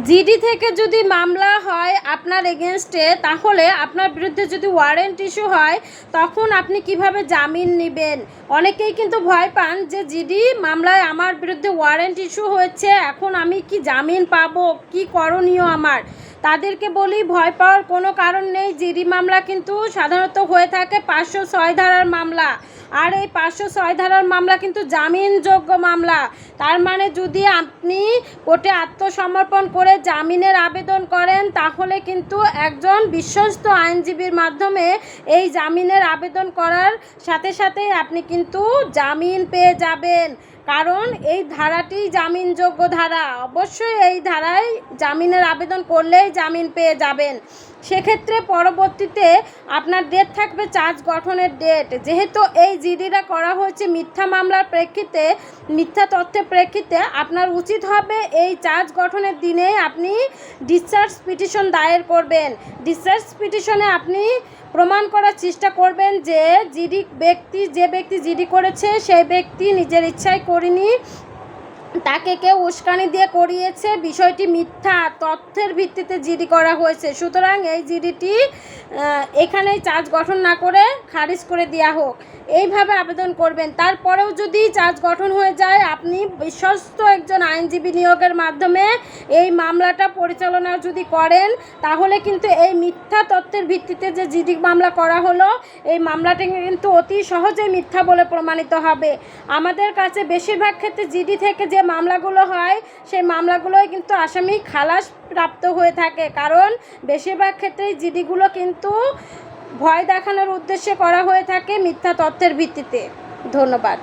GD থেকে যদি মামলা হয় আপনার এগেনস্টে তাহলে আপনার বিরুদ্ধে যদি ওয়ারেন্ট ইস্যু হয়, তখন আপনি কীভাবে জামিন নেবেন? অনেকেই কিন্তু ভয় পান যে জিডি মামলায় আমার বিরুদ্ধে ওয়ারেন্ট ইস্যু হয়েছে, এখন আমি কি জামিন পাবো? কি করণীয় আমার? তাদেরকে বলি, ভয় পাওয়ার কোনো কারণ নেই। জিডি মামলা কিন্তু সাধারণত হয়ে থাকে পাঁচশো ছয় ধারার মামলা। আর এই পাঁচশো ছয় ধারার মামলা কিন্তু জামিনযোগ্য মামলা। তার মানে যদি আপনি কোর্টে আত্মসমর্পণ করে জামিনের আবেদন করেন, তাহলে কিন্তু একজন বিশ্বস্ত আইনজীবীর মাধ্যমে এই জামিনের আবেদন করার সাথে সাথেই আপনি কিন্তু জামিন পেয়ে যাবেন। কারণ এই ধারাটি জামিনযোগ্য ধারা। অবশ্যই এই ধারায় জামিনের আবেদন করলেই জামিন পেয়ে যাবেন। সেক্ষেত্রে পরবর্তীতে আপনার ডেট থাকবে চার্জ গঠনের ডেট যেহেতু এই জিডিটা করা হয়েছে মিথ্যা মামলার প্রেক্ষিতে, মিথ্যা তথ্যের প্রেক্ষিতে, আপনার উচিত হবে এই চার্জ গঠনের দিনেই আপনি ডিসচার্জ পিটিশন দায়ের করবেন। ডিসচার্জ পিটিশনে আপনি প্রমাণ করার চেষ্টা করবেন যে জিডি ব্যক্তি, যে ব্যক্তি জিডি করেছে, সেই ব্যক্তি নিজের ইচ্ছায় করেনি তাকে কেউ উস্কানি দিয়ে করিয়েছে। বিষয়টি মিথ্যা তথ্যের ভিত্তিতে জিডি করা হয়েছে। সুতরাং এই জিডিটি এখানেই চার্জ গঠন না করে খারিজ করে দেওয়া হোক। এইভাবে আবেদন করবেন। তারপরেও যদি চার্জ গঠন হয়ে যায়, আপনি বিশ্বস্ত একজন আইনজীবী নিয়োগের মাধ্যমে এই মামলাটা পরিচালনা যদি করেন, তাহলে কিন্তু এই মিথ্যা তথ্যের ভিত্তিতে যে জিডি মামলা করা হলো, এই মামলাটি কিন্তু অতি সহজেই মিথ্যা বলে প্রমাণিত হবে। আমাদের কাছে বেশিরভাগ ক্ষেত্রে জিডি থেকে যে মামলাগুলো হয়, সেই মামলাগুলোই কিন্তু আসামি খালাস প্রাপ্ত হয়ে থাকে। কারণ বেশিরভাগ ক্ষেত্রেই জিডিগুলো কিন্তু ভয় দেখানোর উদ্দেশ্যে করা হয়ে থাকে মিথ্যা তথ্যের ভিত্তিতে। ধন্যবাদ।